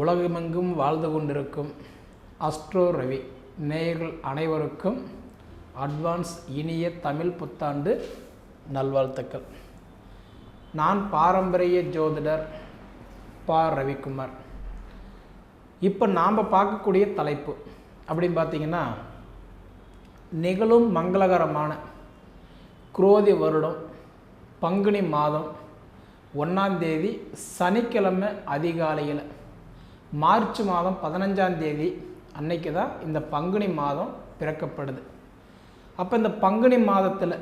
உலகமெங்கும் வாழ்ந்து கொண்டிருக்கும் அஸ்ட்ரோ ரவி நேயர்கள் அனைவருக்கும் அட்வான்ஸ் இனிய தமிழ் புத்தாண்டு நல்வாழ்த்துக்கள். நான் பாரம்பரிய ஜோதிடர் பா. ரவிக்குமார். இப்போ நாம் பார்க்கக்கூடிய தலைப்பு அப்படின்னு பார்த்தீங்கன்னா நிகழும் மங்களகரமான குரோதி வருடம் பங்குனி மாதம் ஒன்றாம் தேதி சனிக்கிழமை அதிகாலையில். மார்ச் மாதம் பதினஞ்சாம் தேதி அன்னைக்கு தான் இந்த பங்குனி மாதம் பிறக்கப்படுது. அப்போ இந்த பங்குனி மாதத்தில்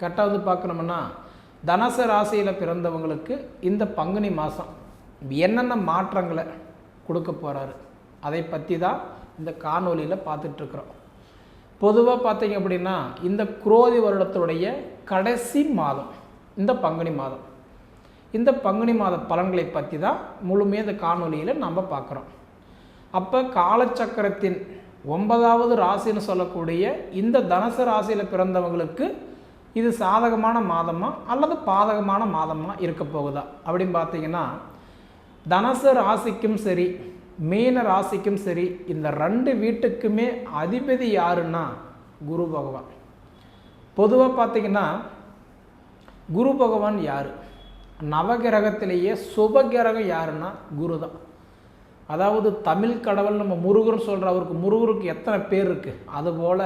கரெக்டாக வந்து பார்க்கணும்னா தனச ராசியில் பிறந்தவங்களுக்கு இந்த பங்குனி மாதம் என்னென்ன மாற்றங்களை கொடுக்க போகிறாரு அதை பற்றி தான் இந்த காணொலியில் பார்த்துட்ருக்குறோம். பொதுவாக பார்த்தீங்க அப்படின்னா இந்த குரோதி வருடத்துடைய கடைசி மாதம் இந்த பங்குனி மாதம். இந்த பங்குனி மாத பலன்களை பற்றி தான் முழுமையாக இந்த காணொலியில் நம்ம பார்க்குறோம். அப்போ காலச்சக்கரத்தின் ஒன்பதாவது ராசின்னு சொல்லக்கூடிய இந்த தனுசு ராசியில் பிறந்தவங்களுக்கு இது சாதகமான மாதமா அல்லது பாதகமான மாதமாக இருக்க போகுதா? அப்படின்னு பார்த்தீங்கன்னா தனுசு ராசிக்கும் சரி மீன ராசிக்கும் சரி இந்த ரெண்டு வீட்டுக்குமே அதிபதி யாருன்னா குரு பகவான். பொதுவாக பார்த்தீங்கன்னா குரு பகவான் யார்? நவகிரகத்திலேயே சுபகிரகம் யாருன்னா குரு தான் அதாவது தமிழ் கடவுள் நம்ம முருகர்னு சொல்கிற அவருக்கு முருகருக்கு எத்தனை பேர் இருக்குது அதுபோல்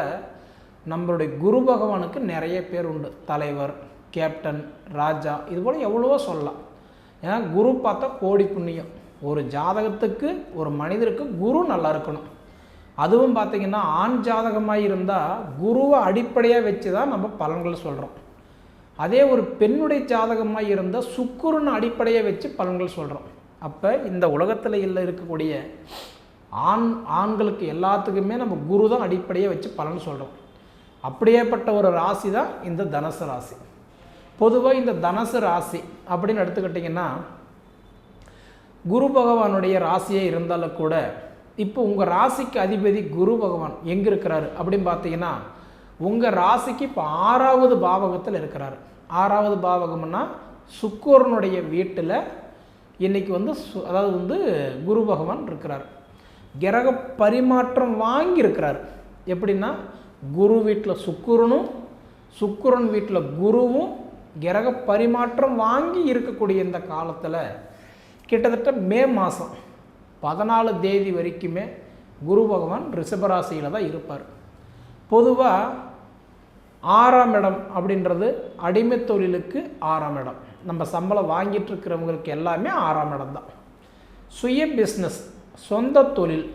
நம்மளுடைய குரு பகவானுக்கு நிறைய பேர் உண்டு. தலைவர் கேப்டன் ராஜா இது போல் எவ்வளவோ சொல்லலாம். ஏன்னா குரு பார்த்தா கோடி புண்ணியம். ஒரு ஜாதகத்துக்கு ஒரு மனிதருக்கு குரு நல்லா இருக்கணும். அதுவும் பார்த்திங்கன்னா ஆண் ஜாதகமாக இருந்தால் குருவை அடிப்படையாக வச்சு தான் நம்ம பலன்கள் சொல்கிறோம் அதே ஒரு பெண்ணுடைய ஜாதகமாக இருந்தால் சுக்குருன்னு அடிப்படையாக வச்சு பலன்கள் சொல்கிறோம் அப்போ இந்த உலகத்தில் இல்லை இருக்கக்கூடிய ஆண் ஆண்களுக்கு எல்லாத்துக்குமே நம்ம குரு தான் அடிப்படையாக வச்சு பலன் சொல்கிறோம் அப்படியேப்பட்ட ஒரு ராசி தான் இந்த தனுசு ராசி. பொதுவாக இந்த தனுசு ராசி அப்படின்னு எடுத்துக்கிட்டிங்கன்னா குரு பகவானுடைய ராசியே இருந்தாலும் கூட இப்போ உங்கள் ராசிக்கு அதிபதி குரு பகவான் எங்கே இருக்கிறாரு அப்படின்னு பார்த்தீங்கன்னா உங்கள் ராசிக்கு இப்போ ஆறாவது பாவகத்தில் இருக்கிறார். ஆறாவது பாவகம்னா சுக்கோரனுடைய வீட்டில் இன்றைக்கி வந்து சு அதாவது வந்து குரு பகவான் இருக்கிறார். கிரக பரிமாற்றம் வாங்கியிருக்கிறார். எப்படின்னா குரு வீட்டில் சுக்குரனும் சுக்குரன் வீட்டில் குருவும் கிரக பரிமாற்றம் வாங்கி இருக்கக்கூடிய இந்த காலத்தில் கிட்டத்தட்ட மே மாதம் பதினாலு தேதி வரைக்குமே குரு பகவான் ரிஷபராசியில் தான் இருப்பார். பொதுவாக ஆறாம் இடம் அப்படின்றது அடிமை தொழிலுக்கு ஆறாம் இடம். நம்ம சம்பளம் வாங்கிட்டு இருக்கிறவங்களுக்கு எல்லாமே ஆறாம் இடம் தான். சுய பிஸ்னஸ் சொந்த தொழில்.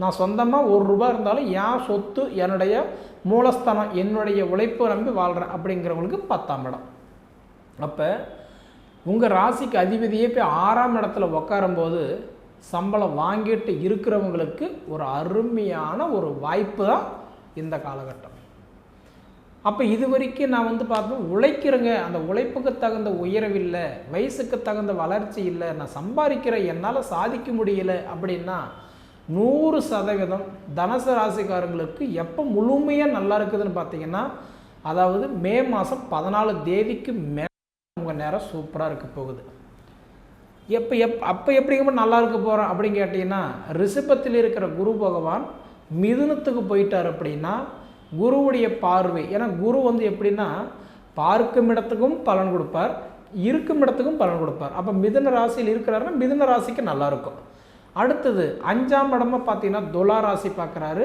நான் சொந்தமாக ஒரு ரூபா இருந்தாலும் என் சொத்து என்னுடைய மூலஸ்தானம் என்னுடைய உழைப்பு நம்பி வாழ்கிறேன் அப்படிங்கிறவங்களுக்கு பத்தாம் இடம். அப்போ உங்கள் ராசிக்கு அதிபதியே போய் ஆறாம் இடத்துல உட்காரும்போது சம்பளம் வாங்கிட்டு இருக்கிறவங்களுக்கு ஒரு அருமையான ஒரு வாய்ப்பு தான் இந்த காலகட்டம். அப்போ இது வரைக்கும் நான் வந்து பார்ப்பேன் உழைக்கிறேங்க. அந்த உழைப்புக்கு தகுந்த உயரவில்லை வயசுக்கு தகுந்த வளர்ச்சி இல்லை நான் சம்பாதிக்கிறேன் என்னால் சாதிக்க முடியல அப்படின்னா நூறு சதவீதம் தனுசு ராசிக்காரங்களுக்கு எப்போ முழுமையாக நல்லா இருக்குதுன்னு பார்த்தீங்கன்னா அதாவது மே மாதம் பதினாலு தேதிக்கு மே உங்கள் நேரம் சூப்பராக இருக்க போகுது. எப்போ எப் அப்போ எப்படிங்க நல்லா இருக்க போகிறோம் அப்படின்னு கேட்டிங்கன்னா ரிஷபத்தில் இருக்கிற குரு பகவான் மிதுனத்துக்கு போயிட்டார் அப்படின்னா குருவுடைய பார்வை. ஏன்னா குரு வந்து எப்படின்னா பார்க்கும் இடத்துக்கும் பலன் கொடுப்பார் இருக்கும் இடத்துக்கும் பலன் கொடுப்பார். அப்போ மிதுன ராசியில் இருக்கிறாருன்னா மிதுன ராசிக்கு நல்லாயிருக்கும் அடுத்தது அஞ்சாம் இடமா பார்த்தீங்கன்னா துலா ராசி பார்க்குறாரு.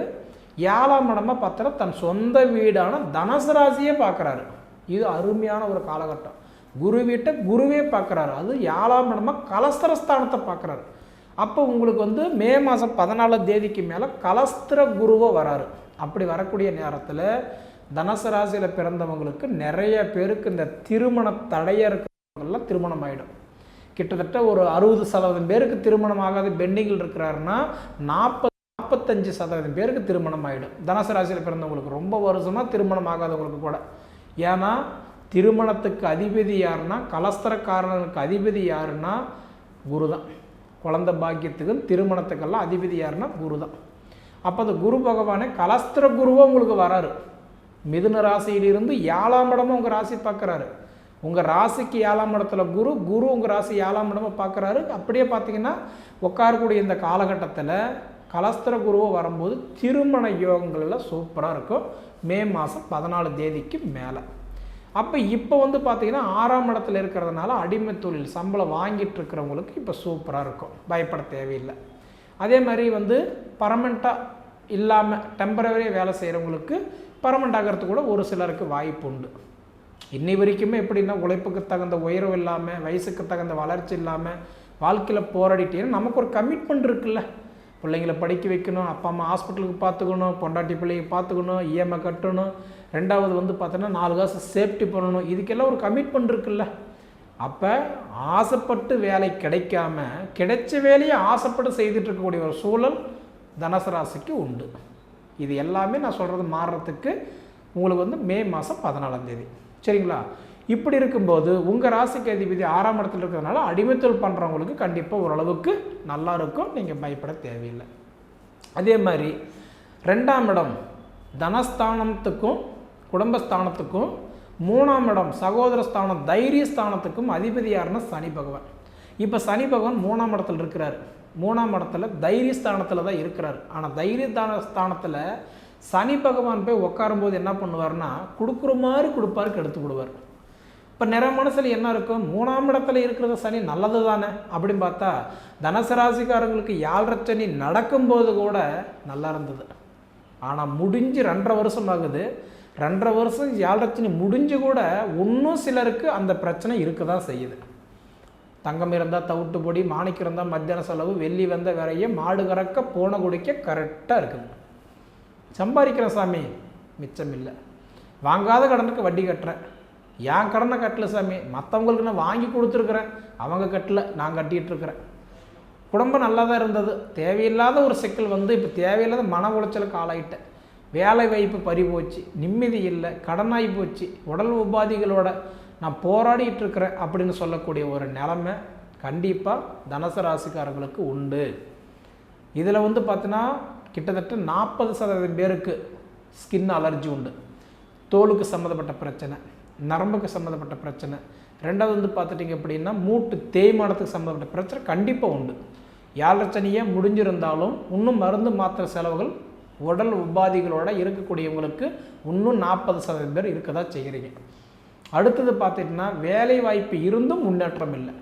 ஏழாம் இடமா பார்த்தா தன் சொந்த வீடான தனுசு ராசியே பார்க்குறாரு. இது அருமையான ஒரு காலகட்டம். குரு வீட்டை குருவே பார்க்குறாரு. அது ஏழாம் இடமா கலஸ்திரஸ்தானத்தை பார்க்குறாரு. அப்போ உங்களுக்கு வந்து மே மாதம் பதினாலாம் தேதிக்கு மேலே கலஸ்திர குருவோ வராரு. அப்படி வரக்கூடிய நேரத்தில் தனுசு ராசியில் பிறந்தவங்களுக்கு நிறைய பேருக்கு இந்த திருமண தடைய இருக்கிறவங்கெல்லாம் திருமணம் ஆகிடும் கிட்டத்தட்ட ஒரு அறுபது சதவீதம் பேருக்கு திருமணம் ஆகாத பெண்டிங்கில் இருக்கிறாருன்னா நாற்பது நாற்பத்தஞ்சு சதவீதம் பேருக்கு திருமணம் ஆகிடும் தனுசு ராசியில் பிறந்தவங்களுக்கு ரொம்ப வருஷமாக திருமணம் ஆகாதவங்களுக்கு கூட. ஏன்னா திருமணத்துக்கு அதிபதி யாருன்னா கலஸ்தரக்காரனுக்கு அதிபதி யாருன்னா குரு தான் குழந்த பாக்கியத்துக்கும் திருமணத்துக்கெல்லாம் அதிபதி யாருன்னா குரு தான் அப்போ அந்த குரு பகவானே கலஸ்திர குருவாக உங்களுக்கு வராரு. மிதுன ராசியிலிருந்து ஏழாம் இடமும் உங்கள் ராசி பார்க்குறாரு உங்கள் ராசிக்கு ஏழாம் இடத்துல குரு குரு உங்கள் ராசி ஏழாம் இடமா பார்க்குறாரு அப்படியே பார்த்தீங்கன்னா உட்காரக்கூடிய இந்த காலகட்டத்தில் கலஸ்திர குருவை வரும்போது திருமண யோகங்கள் எல்லாம் சூப்பராக இருக்கும். மே மாதம் பதினாலு தேதிக்கு மேலே. அப்போ இப்போ வந்து பார்த்தீங்கன்னா ஆறாம் இடத்துல இருக்கிறதுனால அடிமை தொழில் சம்பளம் வாங்கிட்டு இருக்கிறவங்களுக்கு இப்போ சூப்பராக இருக்கும். பயப்பட தேவையில்லை. அதே மாதிரி வந்து பர்மனெண்ட்டாக இல்லாமல் டெம்பரவரியாக வேலை செய்கிறவங்களுக்கு பர்மனெண்ட் ஆகிறதுக்கு கூட ஒரு சிலருக்கு வாய்ப்பு உண்டு. இன்னி வரைக்குமே எப்படின்னா உழைப்புக்கு தகுந்த உயர்வு இல்லாமல் வயசுக்கு தகுந்த வளர்ச்சி இல்லாமல் வாழ்க்கையில் போராடிட்டேன்னா நமக்கு ஒரு கமிட்மெண்ட் இருக்குல்ல. பிள்ளைங்களை படிக்க வைக்கணும் அப்பா அம்மா ஹாஸ்பிட்டலுக்கு பார்த்துக்கணும் பொண்டாட்டி பிள்ளைங்க பார்த்துக்கணும் இஎம்ஐ கட்டணும். ரெண்டாவது வந்து பார்த்தோன்னா நாலு காசு சேஃப்டி பண்ணணும். இதுக்கெல்லாம் ஒரு கமிட்மெண்ட் இருக்குல்ல. அப்போ ஆசைப்பட்டு வேலை கிடைக்காம கிடைச்ச வேலையை ஆசைப்பட்டு செய்துட்டு இருக்கக்கூடிய ஒரு சூழல் தனுசு ராசிக்கு உண்டு. இது எல்லாமே நான் சொல்கிறது மாறுறதுக்கு உங்களுக்கு வந்து மே மாதம் பதினாலாம் தேதி. சரிங்களா? இப்படி இருக்கும்போது உங்கள் ராசிக்கு அதிபதி ஆறாம் இடத்துல இருக்கிறதுனால அடிமைத்தொழில் பண்ணுறவங்களுக்கு கண்டிப்பாக ஓரளவுக்கு நல்லா இருக்கும். நீங்கள் பயப்பட தேவையில்லை. அதே மாதிரி ரெண்டாம் இடம் தனஸ்தானத்துக்கும் குடும்பஸ்தானத்துக்கும் மூணாம் இடம் சகோதர ஸ்தானம் தைரிய ஸ்தானத்துக்கும் அதிபதியாருன்னா சனி பகவான். இப்போ சனி பகவான் மூணாம் இடத்துல இருக்கிறார். மூணாம் இடத்துல தைரிய ஸ்தானத்தில் தான் இருக்கிறார். ஆனால் தைரிய ஸ்தானத்தில் சனி பகவான் போய் உட்காரும்போது என்ன பண்ணுவார்னா கொடுக்குற மாதிரி கொடுப்பாரு கெடுத்து விடுவார். இப்போ நிற மனசில் என்ன இருக்கும் மூணாம் இடத்துல இருக்கிறது சனி நல்லது தானே அப்படின்னு பார்த்தா தனுசு ராசிக்காரங்களுக்கு யாழ்ரை சனி நடக்கும்போது கூட நல்லா இருந்தது. ஆனால் முடிஞ்சு ரெண்டரை வருஷம் ஆகுது. ரெண்டரை வருஷம் ஏழரை முடிஞ்சு கூட இன்னும் சிலருக்கு அந்த பிரச்சனை இருக்க தான் செய்யுது. தங்கம் இருந்தால் தவிட்டு பொடி மாணிக்கம் இருந்தால் மத்தியான செலவு வெள்ளி வந்த விரைய மாடு கறக்க போன குடிக்க கரெக்டாக இருக்குது. சம்பாதிக்கிறேன் சாமி மிச்சம் இல்லை. வாங்காத கடனுக்கு வட்டி கட்டுறேன். என் கடனை கட்டல சாமி? மற்றவங்களுக்கு நான் வாங்கி கொடுத்துருக்குறேன். அவங்க கட்டல நான் கட்டிகிட்டு இருக்கிறேன் குடும்பம் நல்லா தான் இருந்தது. தேவையில்லாத ஒரு சிக்கல் வந்து இப்போ தேவையில்லாத மன உளைச்சலுக்கு ஆளாயிட்டேன். வேலை வாய்ப்பு பறி போச்சு நிம்மதி இல்லை கடனாகி போச்சு உடல் உபாதிகளோட நான் போராடிட்டு இருக்கிறேன் அப்படின்னு சொல்லக்கூடிய ஒரு நிலமை கண்டிப்பாக தனுசு ராசிக்காரர்களுக்கு உண்டு. இதில் வந்து பார்த்தீங்கன்னா கிட்டத்தட்ட நாற்பது சதவீதம் பேருக்கு ஸ்கின் அலர்ஜி உண்டு. தோலுக்கு சம்மந்தப்பட்ட பிரச்சனை நரம்புக்கு சம்மந்தப்பட்ட பிரச்சனை. ரெண்டாவது வந்து பார்த்துட்டிங்க அப்படின்னா மூட்டு தேய்மானத்துக்கு சம்மந்தப்பட்ட பிரச்சனை கண்டிப்பாக உண்டு. யாழச்சனியே முடிஞ்சிருந்தாலும் இன்னும் மருந்து மாத்திரை செலவுகள் உடல் உபாதிகளோட இருக்கக்கூடியவங்களுக்கு இன்னும் நாற்பது சதவீதம் பேர் இருக்க தான் செய்கிறீங்க அடுத்தது பார்த்துட்டிங்கன்னா வேலை வாய்ப்பு இருந்தும் முன்னேற்றம் இல்லை.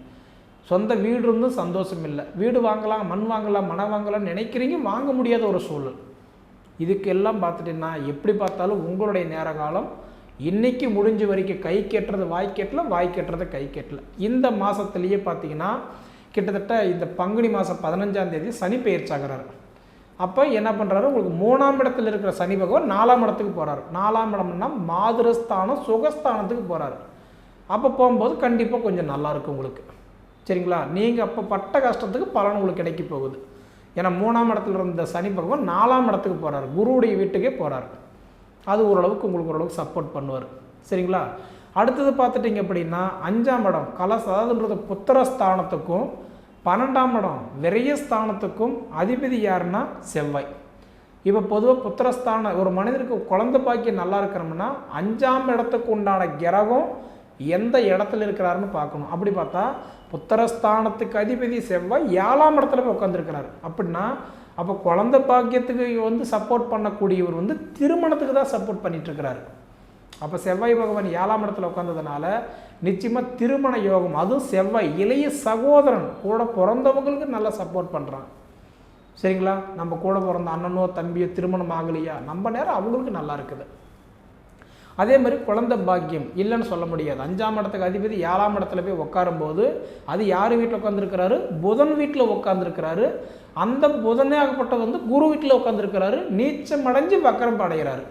சொந்த வீடு இருந்தும் சந்தோஷம் இல்லை. வீடு வாங்கலாம் மண் வாங்கலாம் மனம் வாங்கலாம்னு நினைக்கிறீங்க வாங்க முடியாத ஒரு சூழல். இதுக்கெல்லாம் பார்த்துட்டிங்கன்னா எப்படி பார்த்தாலும் உங்களுடைய நேர காலம் இன்றைக்கி முடிஞ்ச வரைக்கும் கை கெட்டுறது வாய் கெட்டல வாய் கெட்டுறது கை கெட்டல. இந்த மாதத்துலேயே பார்த்தீங்கன்னா கிட்டத்தட்ட இந்த பங்குனி மாதம் பதினஞ்சாம் தேதி சனி பெயர்ச்சாகிறார் அப்போ என்ன பண்ணுறாரு உங்களுக்கு மூணாம் இடத்துல இருக்கிற சனி பகவான் நாலாம் இடத்துக்கு போகிறாரு நாலாம் இடம்னா மாதிரஸ்தானம் சுகஸ்தானத்துக்கு போகிறாரு அப்போ போகும்போது கண்டிப்பாக கொஞ்சம் நல்லாயிருக்கும் உங்களுக்கு. சரிங்களா? நீங்கள் அப்போ பட்ட கஷ்டத்துக்கு பலன் உங்களுக்கு கிடைக்க போகுது. ஏன்னா மூணாம் இடத்துல இருந்த சனி பகவான் நாலாம் இடத்துக்கு போகிறார் குருவுடைய வீட்டுக்கே போகிறார் அது ஓரளவுக்கு உங்களுக்கு ஓரளவுக்கு சப்போர்ட் பண்ணுவார். சரிங்களா? அடுத்தது பார்த்துட்டிங்க அப்படின்னா அஞ்சாம் இடம் கலச அதாவதுன்றது புத்திரஸ்தானத்துக்கும் பன்னெண்டாம் இடம் விரயஸ்தானத்துக்கும் அதிபதி யாருன்னா செவ்வாய். இப்போ பொதுவாக புத்திரஸ்தான ஒரு மனிதருக்கு குழந்தை பாக்கியம் நல்லா இருக்கிறோம்னா அஞ்சாம் இடத்துக்கு உண்டான கிரகம் எந்த இடத்துல இருக்கிறாருன்னு பார்க்கணும். அப்படி பார்த்தா புத்திரஸ்தானத்துக்கு அதிபதி செவ்வாய் ஏழாம் இடத்துல போய் உட்காந்துருக்கிறாரு அப்படின்னா அப்போ குழந்தை பாக்கியத்துக்கு வந்து சப்போர்ட் பண்ணக்கூடியவர் வந்து திருமணத்துக்கு தான் சப்போர்ட் பண்ணிட்டு இருக்கிறாரு. அப்போ செவ்வாய் பகவான் ஏழாம் இடத்துல உட்காந்ததுனால நிச்சயமாக திருமண யோகம் அதுவும் செவ்வாய் இளைய சகோதரன் கூட பிறந்தவங்களுக்கு நல்லா சப்போர்ட் பண்ணுறான் சரிங்களா? நம்ம கூட பிறந்த அண்ணனோ தம்பியோ திருமணம் ஆகலையா? நம்ம நேரம் அவங்களுக்கு நல்லா இருக்குது. அதே மாதிரி குழந்தை பாக்கியம் இல்லைன்னு சொல்ல முடியாது. அஞ்சாம் இடத்துக்கு அதிபதி ஏழாம் இடத்துல போய் உட்காரும்போது அது யார் வீட்டில் உட்காந்துருக்கிறாரு புதன் வீட்டில் உட்காந்துருக்கிறாரு அந்த புதனே ஆகப்பட்டது வந்து குரு வீட்டில் உட்காந்துருக்கிறாரு நீச்சம் அடைஞ்சு வக்கரம் அடைகிறாரு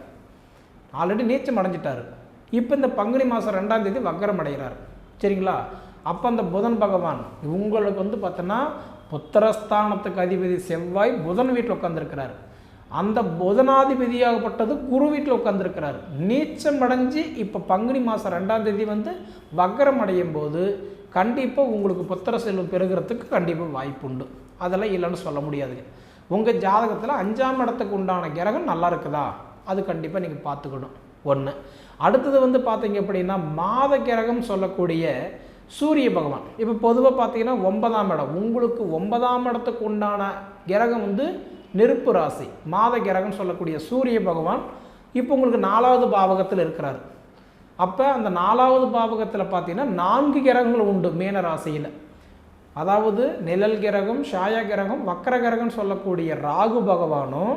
ஆல்ரெடி நீச்சம் அடைஞ்சிட்டார். இப்போ இந்த பங்குனி மாதம் ரெண்டாம் தேதி வக்கரம் அடைகிறார். சரிங்களா? அப்போ அந்த புதன் பகவான் உங்களுக்கு வந்து பார்த்தோன்னா புத்திரஸ்தானத்துக்கு அதிபதி செவ்வாய் புதன் வீட்டில் உட்காந்துருக்கிறார் அந்த புதனாதிபதியாகப்பட்டது குரு வீட்டில் உட்காந்துருக்கிறார் நீச்சம் அடைஞ்சு இப்போ பங்குனி மாதம் ரெண்டாம் தேதி வந்து வக்கரம் அடையும் போது கண்டிப்பாக உங்களுக்கு புத்திர செல்வம் பெறுகிறதுக்கு கண்டிப்பாக வாய்ப்பு உண்டு. அதெல்லாம் இல்லைன்னு சொல்ல முடியாதுங்க. உங்கள் ஜாதகத்தில் அஞ்சாம் இடத்துக்கு உண்டான கிரகம் நல்லா இருக்குதா? அது கண்டிப்பாக நீங்கள் பார்த்துக்கணும். ஒன்று அடுத்தது வந்து பார்த்தீங்க அப்படின்னா மாத கிரகம் சொல்லக்கூடிய சூரிய பகவான். இப்போ பொதுவாக பார்த்தீங்கன்னா ஒன்பதாம் இடம். உங்களுக்கு ஒன்பதாம் இடத்துக்கு உண்டான கிரகம் வந்து நெருப்பு ராசி. மாத கிரகம் சொல்லக்கூடிய சூரிய பகவான் இப்போ உங்களுக்கு நாலாவது பாவகத்தில் இருக்கிறார். அப்போ அந்த நாலாவது பாவகத்தில் பார்த்தீங்கன்னா நான்கு கிரகங்கள் உண்டு மீன ராசியில். அதாவது நிழல் கிரகம் ஷாய கிரகம் வக்கர கிரகம் சொல்லக்கூடிய ராகு பகவானும்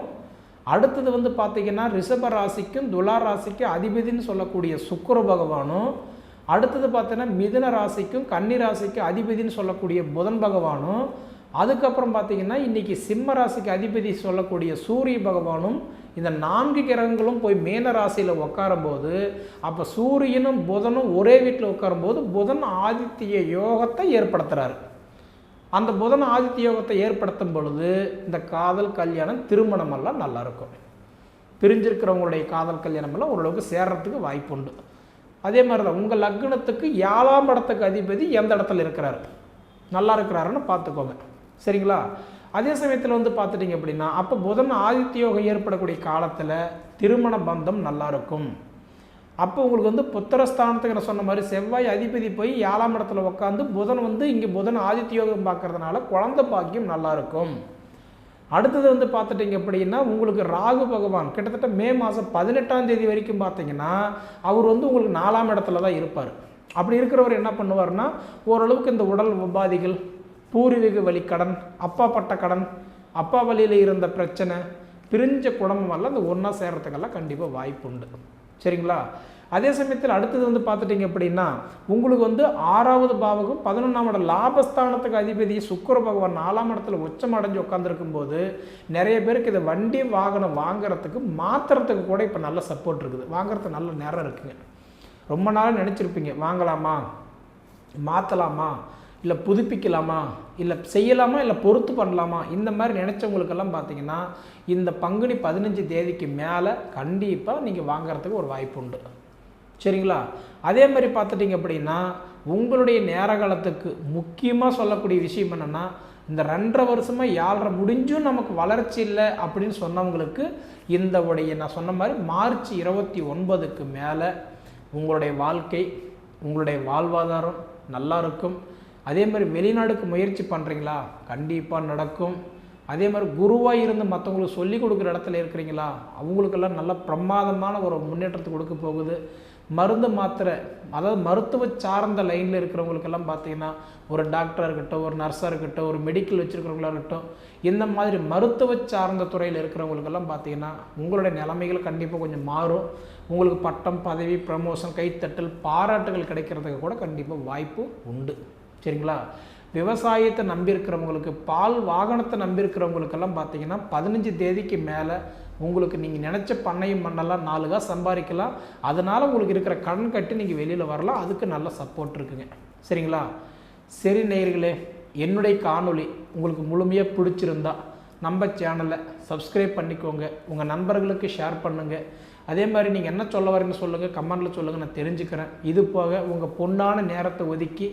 அடுத்தது வந்து பார்த்திங்கன்னா ரிஷப ராசிக்கும் துலா ராசிக்கும் அதிபதினு சொல்லக்கூடிய சுக்கர பகவானும் அடுத்தது பார்த்தீங்கன்னா மிதுன ராசிக்கும் கன்னி ராசிக்கும் அதிபதினு சொல்லக்கூடிய புதன் பகவானும் அதுக்கப்புறம் பார்த்தீங்கன்னா இன்றைக்கி சிம்ம ராசிக்கு அதிபதி சொல்லக்கூடிய சூரிய பகவானும் இந்த நான்கு கிரகங்களும் போய் மேன ராசியில் உட்காரும்போது அப்போ சூரியனும் புதனும் ஒரே வீட்டில் உட்காரும்போது புதன் ஆதித்ய யோகத்தை ஏற்படுத்துகிறாரு அந்த புதன் ஆதித்ய யோகத்தை ஏற்படுத்தும் பொழுது இந்த காதல் கல்யாணம் திருமணம் எல்லாம் நல்லா இருக்கும் பிரிஞ்சிருக்கிறவங்களுடைய காதல் கல்யாணம் எல்லாம் ஓரளவுக்கு சேர்றதுக்கு வாய்ப்பு உண்டு அதே மாதிரி தான் உங்கள் லக்னத்துக்கு ஏழாம் இடத்துக்கு அதிபதி எந்த இடத்துல இருக்கிறார்? நல்லா இருக்கிறாருன்னு பார்த்துக்கோங்க. சரிங்களா? அதே சமயத்தில் வந்து பார்த்துட்டிங்க அப்படின்னா அப்போ புதன் ஆதித்ய யோகம் ஏற்படக்கூடிய காலத்தில் திருமண பந்தம் நல்லா இருக்கும் அப்போ உங்களுக்கு வந்து புத்திரஸ்தானத்துக்கு நான் சொன்ன மாதிரி செவ்வாய் அதிபதி போய் ஏழாம் இடத்துல உட்காந்து புதன் வந்து இங்கே புதன் ஆதித்ய யோகம் பார்க்கறதுனால குழந்தை பாக்கியம் நல்லாயிருக்கும் அடுத்தது வந்து பார்த்துட்டிங்க அப்படின்னா உங்களுக்கு ராகு பகவான் கிட்டத்தட்ட மே மாதம் பதினெட்டாம் தேதி வரைக்கும் பார்த்தீங்கன்னா அவர் வந்து உங்களுக்கு நாலாம் இடத்துல தான் இருப்பார். அப்படி இருக்கிறவர் என்ன பண்ணுவார்னா ஓரளவுக்கு இந்த உடல் உபாதிகள் பூர்வீக வழி கடன் அப்பா பட்ட கடன் அப்பா வழியில் இருந்த பிரச்சனை பிரிஞ்ச குடும்பம் எல்லாம் இந்த ஒன்றா சேர்கிறதுக்கெல்லாம் கண்டிப்பாக வாய்ப்பு உண்டு சரிங்களா? அதே சமயத்தில் அடுத்தது வந்து பார்த்துட்டிங்க அப்படின்னா உங்களுக்கு வந்து ஆறாவது பாவகம் பதினொன்றாம் இடம் லாபஸ்தானத்துக்கு அதிபதி சுக்கர பகவான் நாலாம் இடத்துல உச்சம் அடைஞ்சு உட்காந்துருக்கும் போது நிறைய பேருக்கு இதை வண்டி வாகனம் வாங்குறதுக்கு மாத்திரத்துக்கு கூட இப்போ நல்ல சப்போர்ட் இருக்குது. வாங்குறதுக்கு நல்ல நேரம் இருக்குங்க. ரொம்ப நாள் நினச்சிருப்பீங்க வாங்கலாமா? மாற்றலாமா இல்லை புதுப்பிக்கலாமா? இல்லை செய்யலாமா? இல்லை பொறுத்து பண்ணலாமா? இந்த மாதிரி நினச்சவங்களுக்கெல்லாம் பார்த்தீங்கன்னா இந்த பங்குனி பதினஞ்சு தேதிக்கு மேலே கண்டிப்பாக நீங்கள் வாங்குறதுக்கு ஒரு வாய்ப்பு உண்டு. சரிங்களா? அதே மாதிரி பார்த்துட்டிங்க அப்படின்னா உங்களுடைய நேர காலத்துக்கு முக்கியமாக சொல்லக்கூடிய விஷயம் என்னென்னா இந்த ரெண்டரை வருஷமாக ஏழரை முடிஞ்சும் நமக்கு வளர்ச்சி இல்லை அப்படின்னு சொன்னவங்களுக்கு இந்த உடைய நான் சொன்ன மாதிரி மார்ச் இருபத்தி ஒன்பதுக்கு மேலே உங்களுடைய வாழ்க்கை உங்களுடைய வாழ்வாதாரம் நல்லா இருக்கும். அதே மாதிரி வெளிநாடுக்கு முயற்சி பண்ணுறீங்களா கண்டிப்பாக நடக்கும். அதே மாதிரி குருவாக இருந்து மற்றவங்களுக்கு சொல்லிக் கொடுக்குற இடத்துல இருக்கிறீங்களா? அவங்களுக்கெல்லாம் நல்ல பிரமாதமான ஒரு முன்னேற்றத்தை கொடுக்க போகுது. மருந்து மாத்திரை அதாவது மருத்துவ சார்ந்த லைனில் இருக்கிறவங்களுக்கெல்லாம் பார்த்தீங்கன்னா ஒரு டாக்டராக இருக்கட்டும் ஒரு நர்ஸாக இருக்கட்டும் ஒரு மெடிக்கல் வச்சுருக்கிறவங்களா இருக்கட்டும் இந்த மாதிரி மருத்துவ சார்ந்த துறையில் இருக்கிறவங்களுக்கெல்லாம் பார்த்தீங்கன்னா உங்களுடைய நிலைமைகள் கண்டிப்பாக கொஞ்சம் மாறும். உங்களுக்கு பட்டம் பதவி ப்ரமோஷன் கைத்தட்டல் பாராட்டுகள் கிடைக்கிறதுக்கு கூட கண்டிப்பாக வாய்ப்பு உண்டு. சரிங்களா? விவசாயத்தை நம்பியிருக்கிறவங்களுக்கு பால் வாகனத்தை நம்பியிருக்கிறவங்களுக்கெல்லாம் பார்த்தீங்கன்னா பதினஞ்சு தேதிக்கு மேலே உங்களுக்கு நீங்கள் நினச்ச பண்ணையும் பண்ணலாம் நாலுகா சம்பாதிக்கலாம். அதனால் உங்களுக்கு இருக்கிற கடன் கட்டி நீங்கள் வெளியில் வரலாம். அதுக்கு நல்ல சப்போர்ட் இருக்குங்க. சரிங்களா? சரி நேயர்களே என்னுடைய காணொளி உங்களுக்கு முழுமையாக பிடிச்சிருந்தா நம்ம சேனலை சப்ஸ்கிரைப் பண்ணிக்கோங்க. உங்கள் நண்பர்களுக்கு ஷேர் பண்ணுங்கள் அதே மாதிரி நீங்கள் என்ன சொல்ல வரீங்கன்னு சொல்லுங்கள் கமெண்டில் சொல்லுங்கள் நான் தெரிஞ்சுக்கிறேன். இது போக உங்கள் பொண்ணான நேரத்தை ஒதுக்கி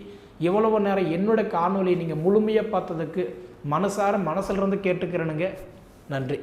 இவ்வளவு நேரம் என்னோட காணொலியை நீங்கள் முழுமையாக பார்த்ததுக்கு மனசார மனசிலிருந்து கேட்டுக்கிறேனுங்க. நன்றி.